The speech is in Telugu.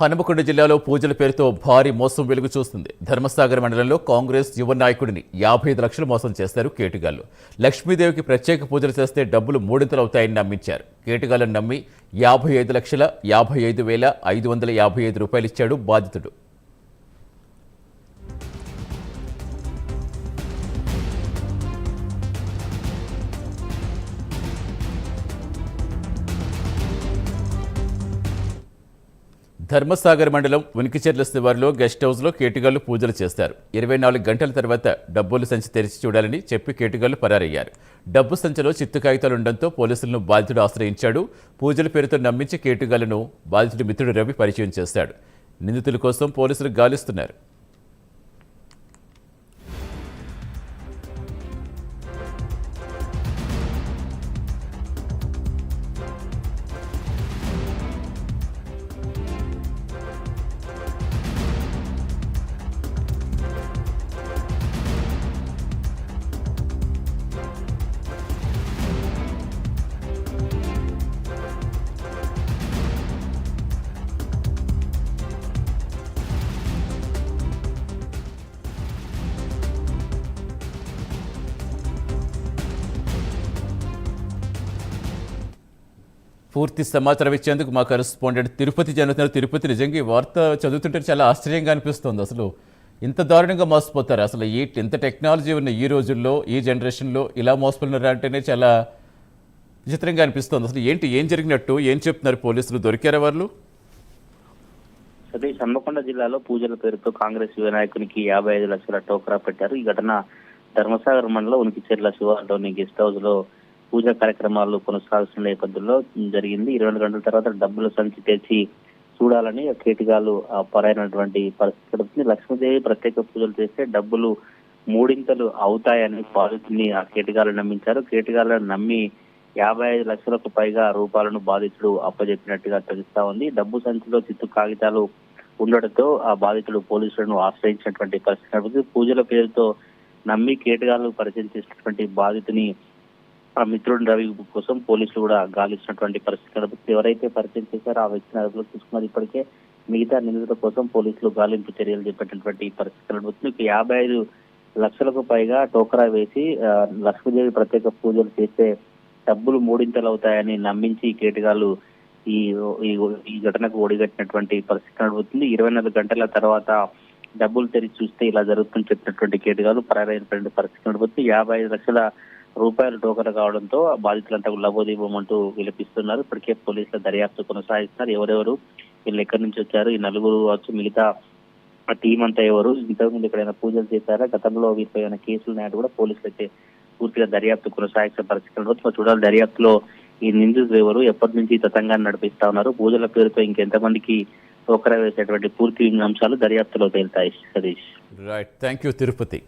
హనుమకొండ జిల్లాలో పూజల పేరుతో భారీ మోసం వెలుగు చూస్తుంది. ధర్మసాగర్ మండలంలో కాంగ్రెస్ యువ నాయకుడిని యాభై ఐదు లక్షలు మోసం చేశారు కేటుగాళ్ళు లక్ష్మీదేవికి ప్రత్యేక పూజలు చేస్తే డబ్బులు మూడింతలు అవుతాయని నమ్మించారు. కేటుగాళ్ళను నమ్మి యాభై ఐదు లక్షల యాభై ఐదు వేల ఐదు వందల యాభై ఐదు రూపాయలు ఇచ్చాడు బాధితుడు. ధర్మసాగర్ మండలం ఉనికిచెర్ల శివారులో గెస్ట్ హౌస్లో కేటుగాళ్ళు పూజలు చేస్తారు. ఇరవై నాలుగు గంటల తర్వాత డబ్బులు సంచి తెరిచి చూడాలని చెప్పి కేటుగాళ్ళు పరారయ్యారు. డబ్బు సంచిలో చిత్తు కాగితాలు ఉండడంతో పోలీసులను బాధితుడు ఆశ్రయించాడు. పూజల పేరుతో నమ్మించి కేటుగాళ్ళను బాధితుడి మిత్రుడు రవి పరిచయం చేశాడు. నిందితుల కోసం పోలీసులు గాలిస్తున్నారు. పూర్తి సమాచారం ఇచ్చేందుకు మా కరెస్పాండెంట్ తిరుపతి జరుగుతున్నారు తిరుపతి నిజంగా ఈ వార్త చదువుతుంటే చాలా ఆశ్చర్యంగా అనిపిస్తుంది. అసలు ఇంత దారుణంగా మోసపోతారు. అసలు ఈ ఇంత టెక్నాలజీ ఉన్న ఈ రోజుల్లో ఈ జనరేషన్లో ఇలా మోసపోయినారు అంటేనే చాలా విచిత్రంగా అనిపిస్తుంది. అసలు ఏంటి ఏం జరిగినట్టు ఏం చెప్తున్నారు పోలీసులు? దొరికారా వాళ్ళు? సతీష్ హన్మకొండ జిల్లాలో పూజల పేరుతో కాంగ్రెస్ వినాయకునికి యాభై ఐదు లక్షల టోకరా పెట్టారు. ఈ ఘటన ధర్మసాగర్ మండలం ఉనికిచెర్ల శివార్లోని గెస్ట్ హౌస్లో పూజా కార్యక్రమాలు కొనసాగుతున్న నేపథ్యంలో జరిగింది. ఇరవై నాలుగు గంటల తర్వాత డబ్బులు సంచి తెచ్చి చూడాలని ఆ ఆ పరైనటువంటి పరిస్థితి లక్ష్మీదేవి ప్రత్యేక పూజలు చేస్తే డబ్బులు మూడింతలు అవుతాయని బాధితుని ఆ కేటిగాలు నమ్మించారు. కీటకాలను నమ్మి యాభై ఐదు లక్షలకు పైగా రూపాయలను బాధితుడు అప్పజెప్పినట్టుగా తెలుస్తా ఉంది. డబ్బు సంచిలో చిత్తు కాగితాలు ఉండడంతో ఆ బాధితుడు పోలీసులను ఆశ్రయించినటువంటి పరిస్థితి పూజల పేరుతో నమ్మి కేటగాళ్ళు పరిచయం చేసినటువంటి బాధితుని ఆ మిత్రుడు రవి కోసం పోలీసులు కూడా గాలిస్తున్నటువంటి పరిస్థితి కనిపిస్తుంది ఎవరైతే పరిచయం చేశారో ఆ వ్యక్తిని అదుపులో తీసుకున్నారు ఇప్పటికే మిగతా నిందితుల కోసం పోలీసులు గాలింపు చర్యలు చేపట్టినటువంటి పరిస్థితి కనిపిస్తుంది ఇక యాభై ఐదు లక్షలకు పైగా టోకరా వేసి లక్ష్మీదేవి ప్రత్యేక పూజలు చేస్తే డబ్బులు మూడింతలు అవుతాయని నమ్మించి కేటగాళ్ళు ఈ ఈ- ఘటనకు ఒడిగట్టినటువంటి పరిస్థితి కనబడుతుంది. ఇరవై నాలుగు గంటల తర్వాత డబ్బులు తెరిచి చూస్తే ఇలా జరుగుతుందని చెప్పినటువంటి కేటగాళ్ళు పరారైనటువంటి పరిస్థితి కనబడుతుంది. యాభై ఐదు లక్షల రూపాయలు టోకర కావడంతో బాధితులంతా లబోదీపమంటూ విలపిస్తున్నారు. ఇప్పటికే పోలీసుల దర్యాప్తు కొనసాగిస్తున్నారు. ఎవరెవరు వీళ్ళు ఎక్కడి నుంచి వచ్చారు? ఈ నలుగురు కావచ్చు మిగతా ఆ టీం అంతా ఎవరు? ఇంతకుముందు ఎక్కడైనా పూజలు చేశారా? గతంలో వీరిపై ఏమైనా కేసులు ఉన్నాయని కూడా పోలీసులు అయితే పూర్తిగా దర్యాప్తు కొనసాగించే పరిస్థితులు చూడాలి దర్యాప్తులో ఈ నిందితులు ఎవరు? ఎప్పటి నుంచి తతంగాన్ని నడిపిస్తా ఉన్నారు? పూజల పేరుతో ఇంకెంతమందికి టోకరా వేసేటువంటి పూర్తి అంశాలు దర్యాప్తులో తేలుతాయి Satish. Right thank you Tirupati